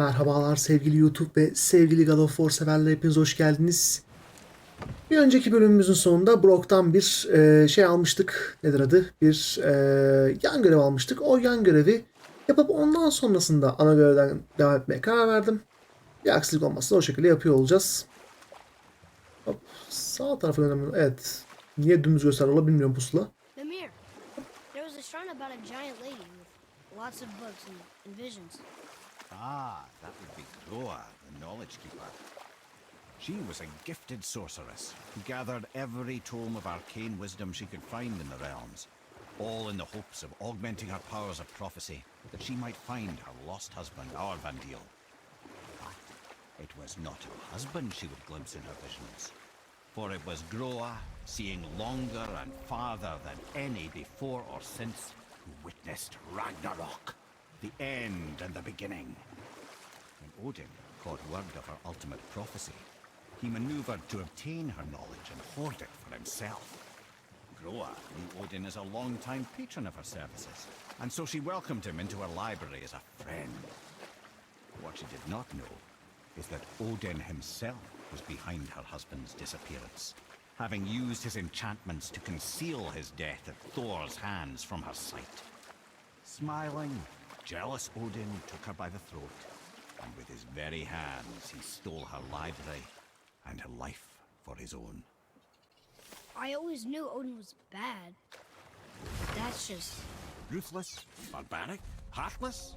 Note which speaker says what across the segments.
Speaker 1: Merhabalar sevgili YouTube ve sevgili God of War severler hepiniz hoş geldiniz. Bir önceki bölümümüzün sonunda Brock'tan bir e, şey almıştık. Nedir adı? Bir e, yan görev almıştık. O yan görevi yapıp ondan sonrasında ana görevden devam etmeye karar verdim. Bir aksilik olmazsa o şekilde yapıyor olacağız. Hop, sağ tarafa yönelmiyorum. Evet. Niye dümdüz gösteriyor bilmiyorum pusula.
Speaker 2: Mimir, there was a shrine about a giant lady with lots of books and visions.
Speaker 3: Ah, that would be Groa, the Knowledge Keeper. She was a gifted sorceress who gathered every tome of arcane wisdom she could find in the realms, all in the hopes of augmenting her powers of prophecy that she might find her lost husband, Arvandil. But it was not her husband she would glimpse in her visions, for it was Groa, seeing longer and farther than any before or since, who witnessed Ragnarok, the end and the beginning. Odin caught word of her ultimate prophecy, he maneuvered to obtain her knowledge and hoard it for himself. Groa knew Odin as a long-time patron of her services, and so she welcomed him into her library as a friend. What she did not know is that Odin himself was behind her husband's disappearance, having used his enchantments to conceal his death at Thor's hands from her sight. Smiling, jealous Odin took her by the throat, and with his very hands he stole her library and her life for his own.
Speaker 2: I always knew Odin was bad. That's just.
Speaker 3: Ruthless, barbaric, heartless?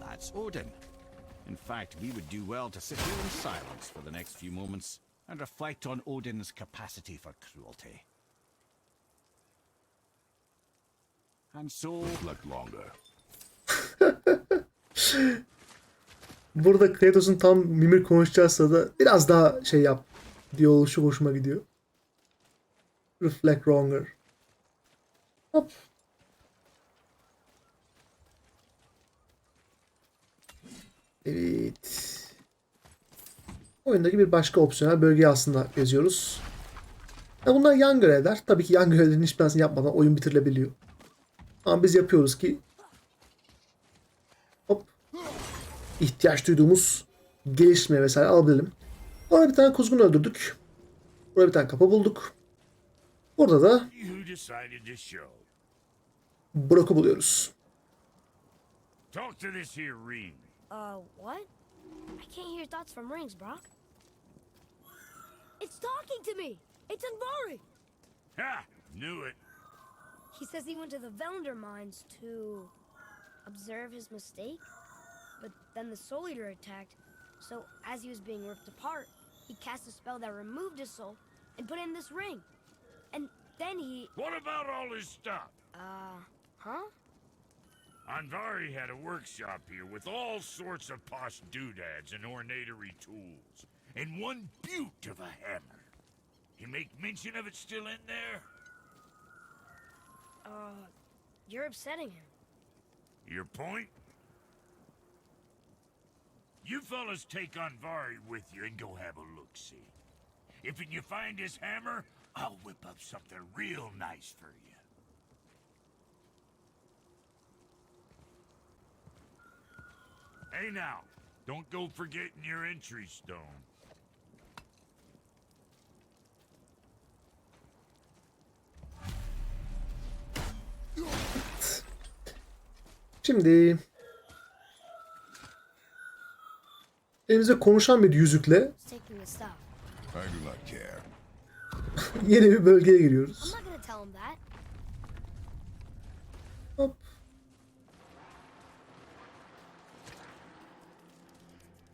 Speaker 3: That's Odin. In fact, we would do well to sit here in silence for the next few moments and reflect on Odin's capacity for cruelty. And so,
Speaker 4: Look longer.
Speaker 1: Burada Kratos'un tam Mimir konuşacağız da biraz daha şey yap diye oluşu hoşuma gidiyor. Reflect wronger. Hop. Evet. Oyundaki bir başka opsiyonel bölgeyi aslında geziyoruz. Ya bunlar yan görevler. Tabii ki yan görevlerin hiçbirisini yapmadan oyun bitirilebiliyor. Ama biz yapıyoruz ki hop ihtiyaç duyduğumuz gelişme vesaire alabilelim. Orada bir tane kuzgun öldürdük. Burada bir tane kapı bulduk. Burada da. Brock'u buluyoruz.
Speaker 4: Talk to this here ring.
Speaker 2: Uh, what? I can't hear thoughts from rings, Brock. It's talking to me! It's Anvari!
Speaker 4: Ha! Knew it.
Speaker 2: He says he went to the Velnder mines to observe his mistake, then the Soul Eater attacked. So as he was being ripped apart, he cast a spell that removed his soul and put in this ring. And then he,
Speaker 4: What about all his stuff?
Speaker 2: uh, huh?
Speaker 4: Anvari had a workshop here with all sorts of posh doodads and ornatory tools, and one beaut of a hammer. You make mention of it still in there?
Speaker 2: Uh, you're upsetting him.
Speaker 4: Your point? You fellas take Anvari with you and go have a look-see. If you find his hammer, I'll whip up something real nice for you. Hey now, don't go forgetting your entry stone.
Speaker 1: Şimdi elimizde konuşan bir yüzükle yeni bir bölgeye giriyoruz. Hop.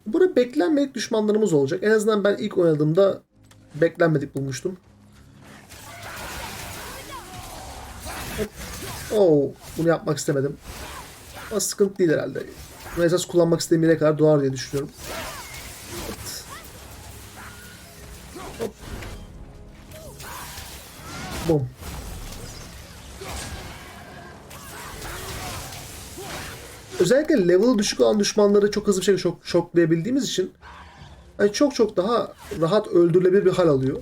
Speaker 1: Burada beklenmedik düşmanlarımız olacak. En azından ben ilk oynadığımda beklenmedik bulmuştum. Hop. Oo, bunu yapmak istemedim. Ama sıkıntı değil herhalde. Bunu esas kullanmak istediğim yere kadar doğar diye düşünüyorum. Evet. Hop. Bom. özellikle level'ı düşük olan düşmanları çok hızlı bir şekilde şok, şoklayabildiğimiz için yani çok çok daha rahat öldürülebilir bir hal alıyor.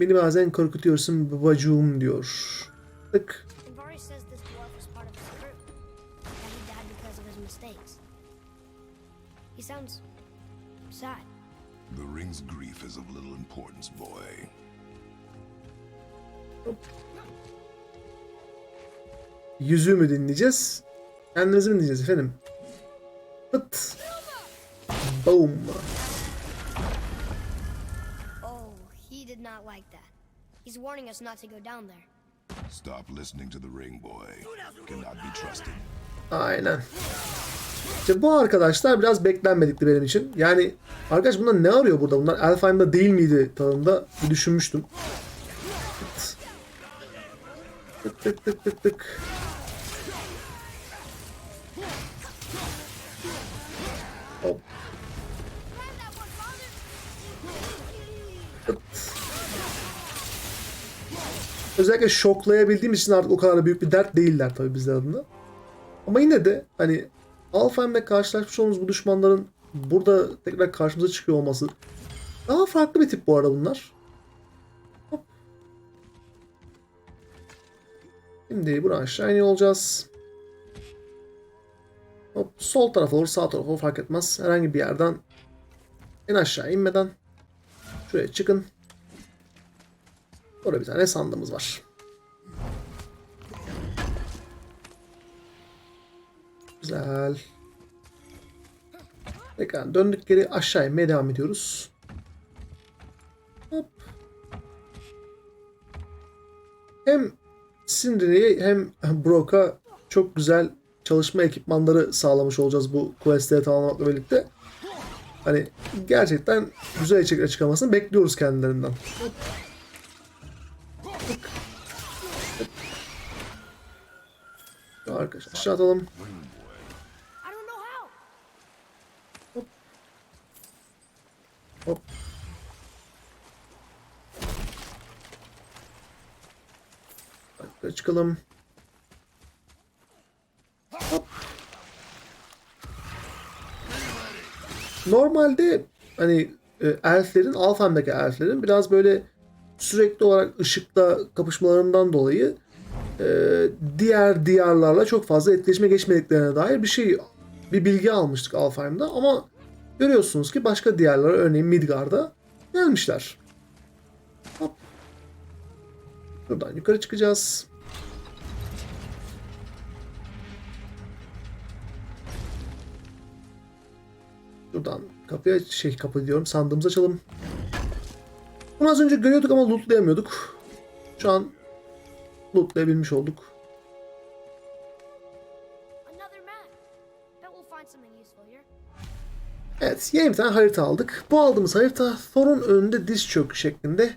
Speaker 1: Beni bazen korkutuyorsun babacığım diyor. Tık.
Speaker 5: The ring's grief is of little importance, boy.
Speaker 1: Yüzüğü mü dinleyeceğiz? Kendimizi mi dinleyeceğiz efendim? Pıt. Boom.
Speaker 2: Not like that. He's warning us not to go down there.
Speaker 5: Stop listening to the ring, boy. Cannot be trusted.
Speaker 1: Aynen. İşte bu arkadaşlar biraz beklenmedikti benim için. Yani arkadaş bunlar ne arıyor burada? Bunlar Elfheim'da değil miydi tadında bir düşünmüştüm. Tık tık tık tık tık. Özellikle şoklayabildiğim için artık o kadar da büyük bir dert değiller tabii bizler adına. Ama yine de hani Alfheim'le karşılaşmış olduğumuz bu düşmanların burada tekrar karşımıza çıkıyor olması daha farklı bir tip bu arada bunlar. Şimdi buradan aşağı iniyor olacağız. Hop, sol taraf olur sağ taraf olur fark etmez. Herhangi bir yerden en aşağı inmeden şuraya çıkın. Orada bir tane sandığımız var. Güzel. Tekrar döndük geri aşağı inmeye devam ediyoruz. Hop. Hem Sindri'ye hem Brock'a çok güzel çalışma ekipmanları sağlamış olacağız bu questleri tamamlamakla birlikte. Hani gerçekten güzel içerikler çıkarmasını bekliyoruz kendilerinden. Hop. Aşağı atalım.
Speaker 2: How.
Speaker 1: Hop. Yukarı çıkalım. Hop. Normalde hani e, elflerin, Alfheim'deki elflerin biraz böyle sürekli olarak ışıkla kapışmalarından dolayı e, diğer diyarlarla çok fazla etkileşime geçmediklerine dair bir şey bir bilgi almıştık Alfheim'da ama görüyorsunuz ki başka diyarlara örneğin Midgard'a gelmişler. Hop. Buradan yukarı çıkacağız. Buradan kapıya şey kapı diyorum sandığımızı açalım. Bunu az önce görüyorduk ama lootlayamıyorduk. Şu an lootlayabilmiş olduk. Evet, yeni bir tane harita aldık. Bu aldığımız harita Thor'un önünde diz çök şeklinde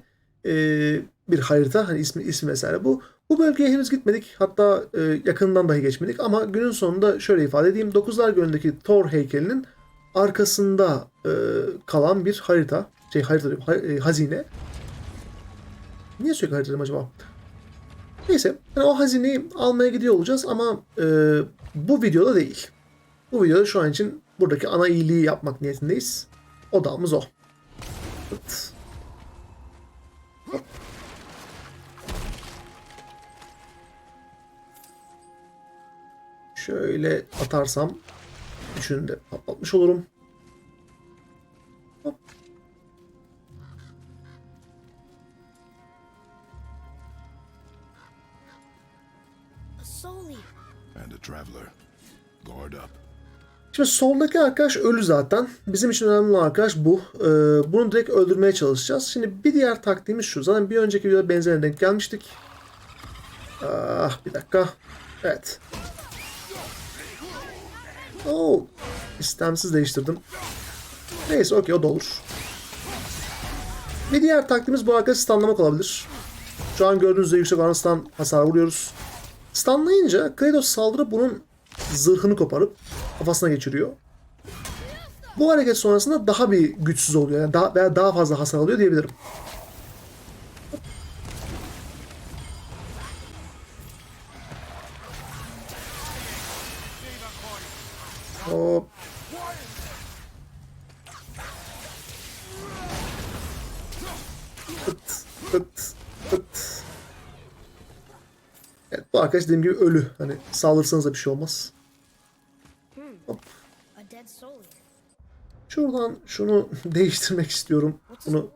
Speaker 1: eee, bir harita. Hani ismi ismi vesaire bu. Bu bölgeye henüz gitmedik. Hatta eee, yakından dahi geçmedik. Ama günün sonunda şöyle ifade edeyim. Dokuzlar Gölü'ndeki Thor heykelinin arkasında eee, kalan bir harita. Şey harita diyorum, ha- e, hazine. Niye sürekli harita acaba? Neyse, yani o hazineyi almaya gidiyor olacağız ama eee, bu videoda değil. Bu videoda şu an için buradaki ana iyiliği yapmak niyetindeyiz. Odamız o. Hop. Şöyle atarsam üçünü de patlatmış olurum. Şimdi soldaki arkadaş ölü zaten. Bizim için önemli olan arkadaş bu. Ee, bunu direkt öldürmeye çalışacağız. Şimdi bir diğer taktiğimiz şu. Zaten bir önceki videoda benzerine denk gelmiştik. Ah bir dakika. Evet. Oo, istemsiz değiştirdim. Neyse okey o da olur. Bir diğer taktiğimiz bu arkadaşı stunlamak olabilir. Şu an gördüğünüz üzere yüksek oran stun hasar vuruyoruz. Stunlayınca Kratos saldırıp bunun zırhını koparıp kafasına geçiriyor. Bu hareket sonrasında daha bir güçsüz oluyor. Yani daha, veya daha fazla hasar alıyor diyebilirim. Hop. Pıt, Tıt, tıt. Evet, bu arkadaş dediğim gibi ölü. Hani saldırsanız da bir şey olmaz. Hop. Şuradan şunu değiştirmek istiyorum. Bunu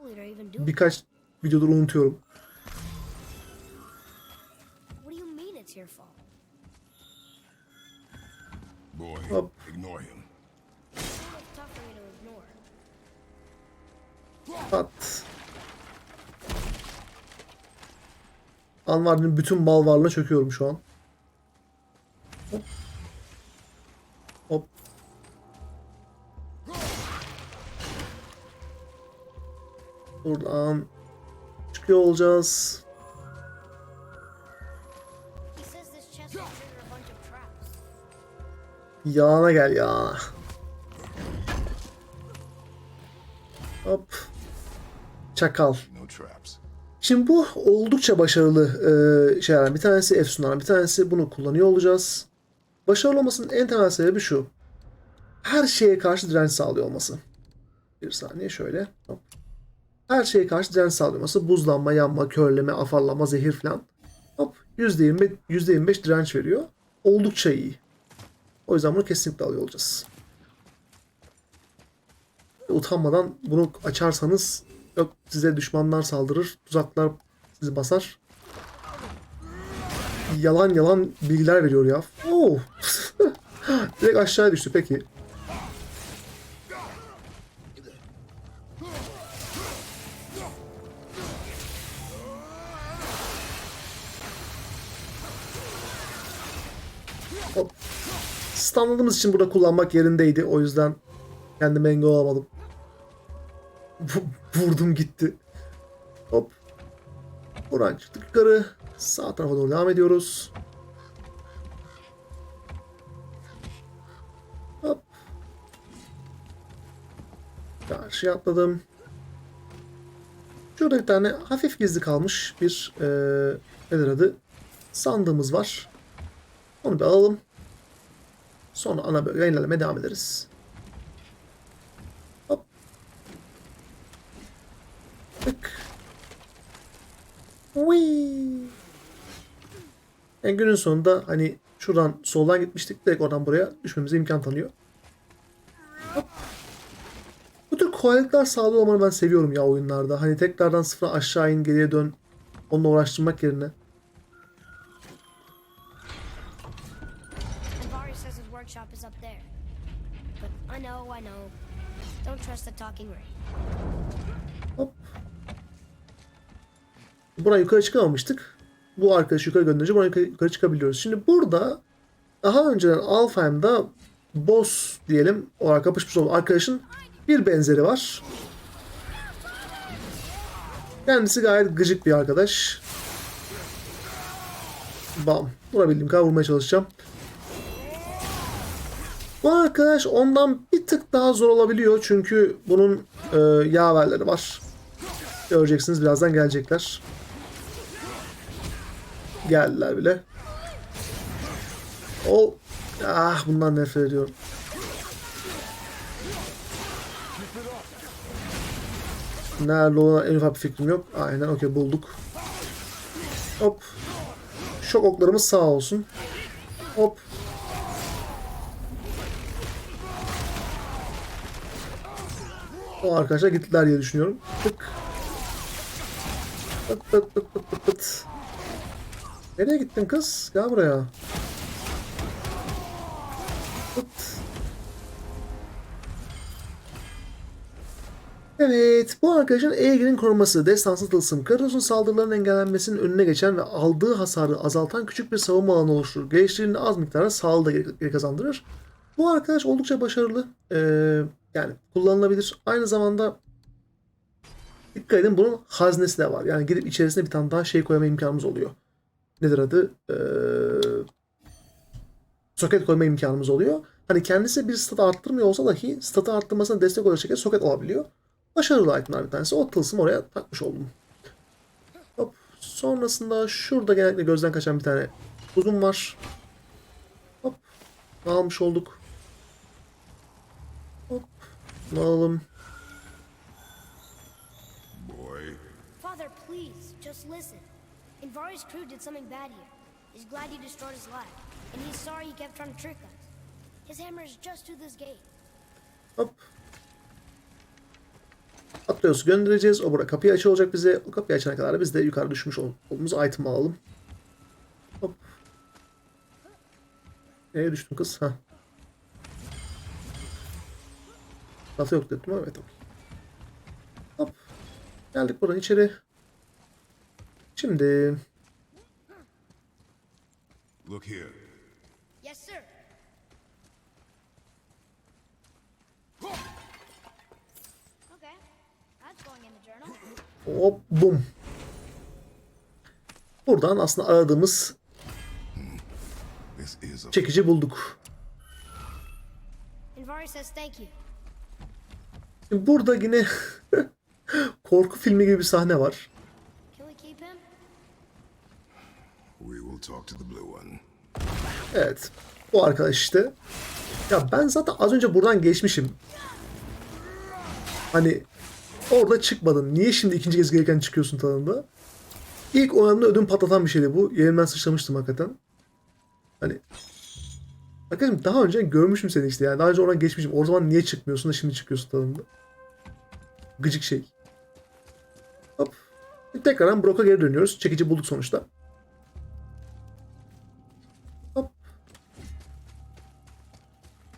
Speaker 1: birkaç videodur unutuyorum.
Speaker 2: What do you mean it's your fault?
Speaker 5: Boy,
Speaker 1: Hop. Pat. Anvar'ın bütün mal varlığına çöküyorum şu an. Buradan çıkıyor olacağız. Yağına gel yağına. Hop. Çakal. Şimdi bu oldukça başarılı e, şeyler. Bir tanesi Efsunlar, bir tanesi bunu kullanıyor olacağız. Başarılı olmasının en temel sebebi şu. Her şeye karşı direnç sağlıyor olması. Bir saniye şöyle. Hop. Her şeye karşı direnç sağlıyor olması. Buzlanma, yanma, körleme, afarlama, zehir falan. Hop. %20, %25 direnç veriyor. Oldukça iyi. O yüzden bunu kesinlikle alıyor olacağız. Utanmadan bunu açarsanız yok size düşmanlar saldırır, tuzaklar sizi basar. Yalan yalan bilgiler veriyor ya. Oo. Direkt aşağıya düştü peki. Standladığımız için burada kullanmak yerindeydi. O yüzden kendime engel olamadım. Vurdum gitti. Hop. Buradan çıktık yukarı. Sağ tarafa doğru devam ediyoruz. Hop. Karşıya atladım. Şurada bir tane hafif gizli kalmış bir eee nedir adı? Sandığımız var. Onu bir alalım. Sonra ana bölgeye ilerlemeye devam ederiz. Hop. Tık. Whee! Yani günün sonunda hani şuradan soldan gitmiştik. Direkt oradan buraya düşmemize imkan tanıyor. Hop. Bu tür kolaylıklar sağlıyor olmanı ben seviyorum ya oyunlarda. Hani tekrardan sıfıra aşağı in geriye dön. Onunla uğraştırmak yerine.
Speaker 2: Workshop is up there. But I know, I know. Don't trust the talking ray.
Speaker 1: Hop. Buraya yukarı çıkamamıştık. Bu arkadaşı yukarı gönderince buraya yukarı çıkabiliyoruz. Şimdi burada daha önceden Alfheim'da boss diyelim olarak kapışmış olan arkadaşın bir benzeri var. Kendisi gayet gıcık bir arkadaş. Bam. Vurabildiğim kadar vurmaya çalışacağım. Bu arkadaş ondan bir tık daha zor olabiliyor çünkü bunun e, yaverleri var. Göreceksiniz birazdan gelecekler. Geldiler bile. O ah bundan nefret ediyorum. Nerede olan en ufak bir fikrim yok. Aynen okey bulduk. Hop. Şok oklarımız sağ olsun. Hop. O arkadaşlar gittiler diye düşünüyorum. Tık. Pıt pıt pıt pıt pıt pıt. Nereye gittin kız? Gel buraya. Pıt. Evet, bu arkadaşın Aegon'in koruması, destansı tılsım, Kratos'un saldırılarının engellenmesinin önüne geçen ve aldığı hasarı azaltan küçük bir savunma alanı oluşturur. Geliştiğinde az miktarda sağlığı da geri kazandırır. Bu arkadaş oldukça başarılı. Ee, yani kullanılabilir. Aynı zamanda dikkat edin bunun haznesi de var. Yani gidip içerisine bir tane daha şey koyma imkanımız oluyor. Nedir adı? Ee, soket koyma imkanımız oluyor. Hani kendisi bir statı arttırmıyor olsa dahi statı arttırmasına destek olacak şekilde soket olabiliyor. Başarılı itemler bir tanesi. O tılsım oraya takmış oldum. Hop. Sonrasında şurada genellikle gözden kaçan bir tane uzun var. Hop. Almış olduk. Hop. Alalım.
Speaker 5: Boy,
Speaker 2: Father, please, just listen. Invari's crew did something bad here. He's glad you destroyed his lab, and he's sorry he kept trying to trick us. His hammer is just through this gate.
Speaker 1: Hop. Atlıyoruz göndereceğiz. O burada kapıyı açıyor olacak bize. O kapıyı açana kadar biz de yukarı düşmüş ol- olduğumuz item alalım. Hop. Nereye düştün kız? Ha. Lafı yok dedim ama evet okey. Hop. Geldik buradan içeri. Şimdi
Speaker 5: Look here.
Speaker 2: Yes, sir. Okay, that's going in the journal.
Speaker 1: hop bum. Buradan aslında aradığımız çekici bulduk.
Speaker 2: Invari says thank you.
Speaker 1: Şimdi burada yine korku filmi gibi bir sahne var.
Speaker 2: Can we keep him?
Speaker 5: We will talk to the blue one.
Speaker 1: Evet. Bu arkadaş işte. Ya ben zaten az önce buradan geçmişim. Hani orada çıkmadın. Niye şimdi ikinci kez gelirken çıkıyorsun tadında? İlk oyunda ödüm patlatan bir şeydi bu. Yerimden sıçramıştım hakikaten. Hani Arkadaşım daha önce görmüşüm seni işte yani. Daha önce oradan geçmişim. O zaman niye çıkmıyorsun da şimdi çıkıyorsun tadında. Gıcık şey. Hop. Tekrardan Brock'a geri dönüyoruz. Çekici bulduk sonuçta. Hop.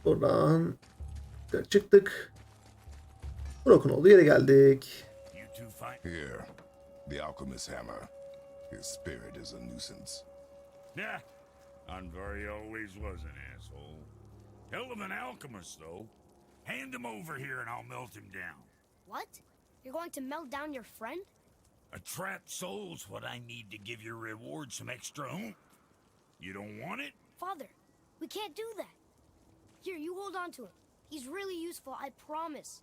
Speaker 1: Buradan çıktık. Brock'un olduğu yere geldik.
Speaker 5: Here, the alchemist's hammer. His spirit is a nuisance.
Speaker 4: Nah, Anvari always was an asshole. Hell of an alchemist, though. Hand him over here and I'll melt him down.
Speaker 2: What? You're going to melt down your friend?
Speaker 4: A trapped soul's what I need to give your reward some extra oomph. You don't want it?
Speaker 2: Father, we can't do that. Here, you hold on to him. He's really useful, I promise.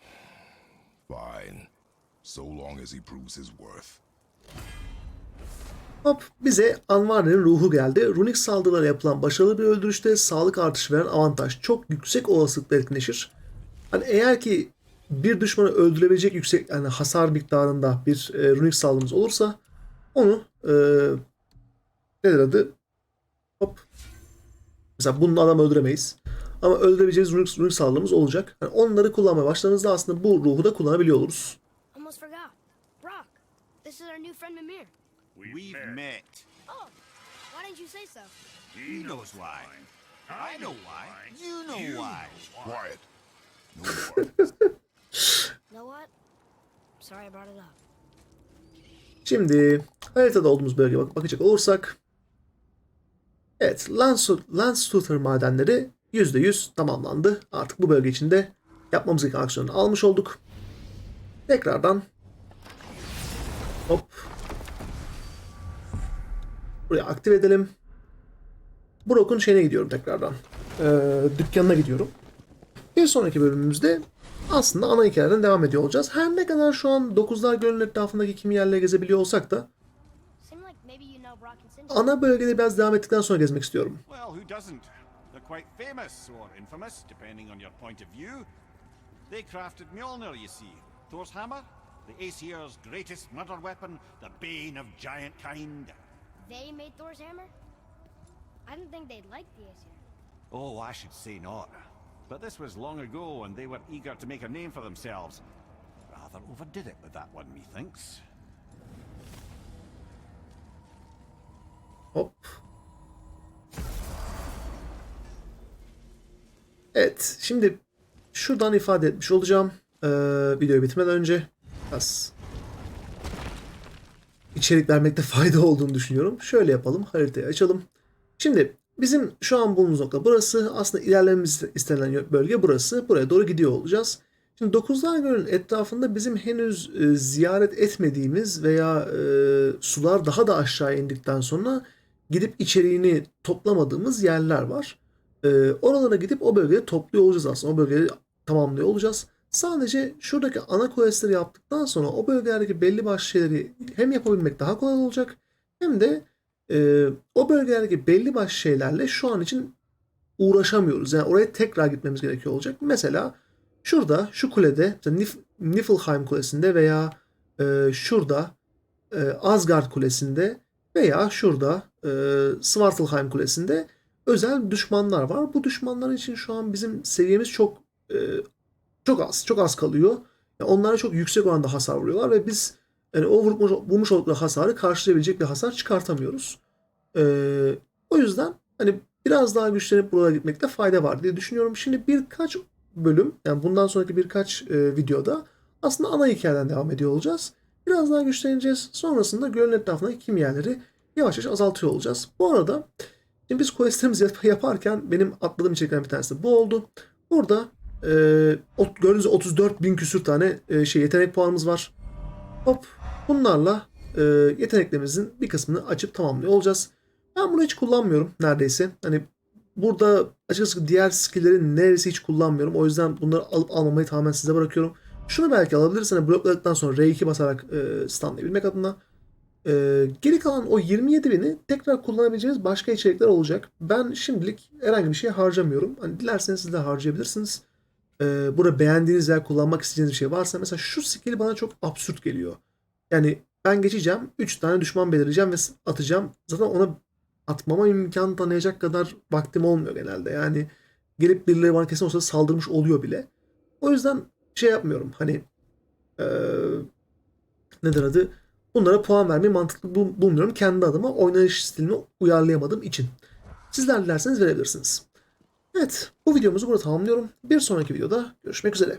Speaker 5: Fine. So long as he proves his worth.
Speaker 1: Hop bize Anvar'ın ruhu geldi. Runik saldırılara yapılan başarılı bir öldürüşte sağlık artışı veren avantaj çok yüksek olasılıkla etkileşir. Hani eğer ki bir düşmanı öldürebilecek yüksek yani hasar miktarında bir e, runik saldırımız olursa onu e, nedir adı? Hop. Mesela bunun adam öldüremeyiz. Ama öldürebileceğimiz runik, runik saldırımız olacak. Yani onları kullanmaya başladığımızda aslında bu ruhu da kullanabiliyor oluruz.
Speaker 2: Almost forgot. Brock, this is our new friend Mimir.
Speaker 3: We've met.
Speaker 2: Oh, why didn't you say so?
Speaker 4: He
Speaker 3: He knows why.
Speaker 4: I
Speaker 3: I know why. You know why.
Speaker 5: Quiet.
Speaker 2: You know what? Sorry I brought it up.
Speaker 1: Şimdi haritada olduğumuz bölgeye bak bakacak olursak Evet, Landstutter madenleri %100 tamamlandı. Artık bu bölge içinde yapmamız gereken aksiyonu almış olduk. Tekrardan hop buraya aktive edelim. Brock'un şeyine gidiyorum tekrardan. Ee, dükkanına gidiyorum. Bir sonraki bölümümüzde aslında ana hikayeden devam ediyor olacağız. Her ne kadar şu an 9'lar Gölü'nün etrafındaki kimi yerlere gezebiliyor olsak da ana bölgede biraz devam ettikten sonra gezmek istiyorum.
Speaker 3: Thor's hammer, the Aesir's greatest murder weapon, the bane of giant kind.
Speaker 2: They made Thor's hammer? I didn't think they'd like the Aesir.
Speaker 3: Oh, I should say not. But this was long ago, and they were eager to make a name for themselves. Rather overdid it with that one, methinks.
Speaker 1: Hop. Evet, şimdi şuradan ifade etmiş olacağım. Ee, video bitmeden önce biraz içerik vermekte fayda olduğunu düşünüyorum. Şöyle yapalım, haritayı açalım. Şimdi bizim şu an bulunduğumuz nokta burası. Aslında ilerlememiz istenilen bölge burası. Buraya doğru gidiyor olacağız. Şimdi Dokuzlar Gölü'nün etrafında bizim henüz e, ziyaret etmediğimiz veya e, sular daha da aşağı indikten sonra gidip içeriğini toplamadığımız yerler var. E, oralara gidip o bölgeyi topluyor olacağız aslında. O bölgeyi tamamlıyor olacağız. Sadece şuradaki ana questleri yaptıktan sonra o bölgelerdeki belli başlı şeyleri hem yapabilmek daha kolay olacak hem de e, o bölgelerdeki belli başlı şeylerle şu an için uğraşamıyoruz. Yani oraya tekrar gitmemiz gerekiyor olacak. Mesela şurada şu kulede Nif- Niflheim kulesinde veya e, şurada e, Asgard Kulesi'nde veya şurada e, Svartalheim Kulesi'nde özel düşmanlar var. Bu düşmanlar için şu an bizim seviyemiz çok e, çok az, çok az kalıyor. Yani onlara çok yüksek oranda hasar vuruyorlar ve biz yani o vurmuş, vurmuş oldukları hasarı karşılayabilecek bir hasar çıkartamıyoruz. Ee, o yüzden hani biraz daha güçlenip buralara gitmekte fayda var diye düşünüyorum. Şimdi birkaç bölüm yani bundan sonraki birkaç e, videoda aslında ana hikayeden devam ediyor olacağız. Biraz daha güçleneceğiz. Sonrasında gölün etrafındaki kimyaları yavaş yavaş azaltıyor olacağız. Bu arada şimdi biz questlerimizi yap- yaparken benim atladığım içeriklerden bir tanesi bu oldu. Burada e, gördüğünüz gibi 34 bin küsür tane e, şey yetenek puanımız var. Hop bunlarla e, yeteneklerimizin bir kısmını açıp tamamlıyor olacağız. Ben bunu hiç kullanmıyorum neredeyse. Hani burada açıkçası diğer skill'leri neredeyse hiç kullanmıyorum. O yüzden bunları alıp almamayı tamamen size bırakıyorum. Şunu belki alabilirsiniz. Hani blokladıktan sonra R2 basarak e, stunlayabilmek adına. E, geri kalan o 27 bini tekrar kullanabileceğiniz başka içerikler olacak. Ben şimdilik herhangi bir şey harcamıyorum. Hani dilerseniz siz de harcayabilirsiniz. E, burada beğendiğiniz veya kullanmak istediğiniz bir şey varsa mesela şu skill bana çok absürt geliyor. Yani ben geçeceğim. 3 tane düşman belirleyeceğim ve atacağım. Zaten ona atmama imkan tanıyacak kadar vaktim olmuyor genelde. Yani gelip birileri bana kesin olsa saldırmış oluyor bile. O yüzden şey yapmıyorum. Hani eee nedir adı? Bunlara puan vermeyi mantıklı bul- bulmuyorum. Kendi adıma oynayış stilimi uyarlayamadığım için. Sizler dilerseniz verebilirsiniz. Evet, bu videomuzu burada tamamlıyorum. Bir sonraki videoda görüşmek üzere.